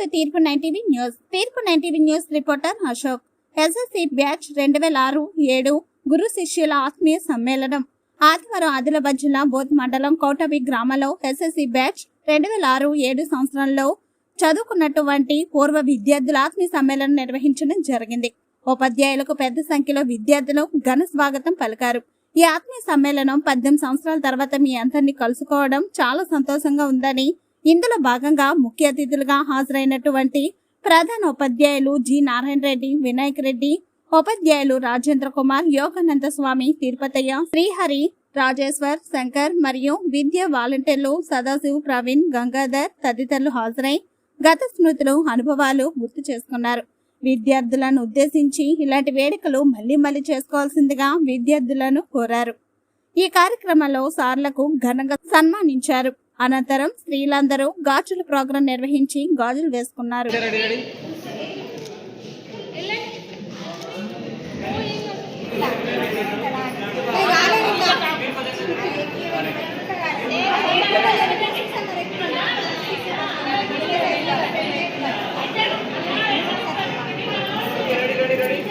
To Teerpu nine TV news. Teerpu nine TV news reporter Ashok. SSC batch రెండు వేల ఆరు ఏడు గురు శిష్యుల ఆత్మీయ సమ్మేళనం. ఆదివారం ఆదిలాబాద్ జిల్లా బోధ్ మండలం కౌటవి గ్రామంలో ఎస్ఎస్సి బ్యాచ్ రెండు వేల ఆరు ఏడు సంవత్సరంలో చదువుకున్నటువంటి పూర్వ విద్యార్థుల ఆత్మీయ సమ్మేళనం నిర్వహించడం జరిగింది. ఉపాధ్యాయులకు పెద్ద సంఖ్యలో విద్యార్థులు ఘన స్వాగతం పలికారు. ఈ ఆత్మీయ సమ్మేళనం పద్దెనిమిది సంవత్సరాల తర్వాత మీ అందరినీ కలుసుకోవడం చాలా సంతోషంగా ఉందని ఇందులో భాగంగా ముఖ్య అతిథులుగా హాజరైనటువంటి ప్రధాన ఉపాధ్యాయులు జి. నారాయణ రెడ్డి వినాయక్ రెడ్డి ఉపాధ్యాయులు రాజేంద్ర కుమార్ యోగానంద స్వామి తిరుపతయ్య శ్రీహరి రాజేశ్వర్ శంకర్ మరియు విద్యా వాలంటీర్లు సదాశివ్ ప్రవీణ్ గంగాధర్ తదితరులు హాజరై గత స్మృతులు అనుభవాలు గుర్తు చేసుకున్నారు. విద్యార్థులను ఉద్దేశించి ఇలాంటి వేడుకలు మళ్ళీ మళ్ళీ చేసుకోవాల్సిందిగా విద్యార్థులను కోరారు. ఈ కార్యక్రమంలో సార్లకు ఘనంగా సన్మానించారు. అనంతరం స్త్రీలందరూ గాజుల ప్రోగ్రాం నిర్వహించి గాజులు వేసుకున్నారు ready, ready, ready.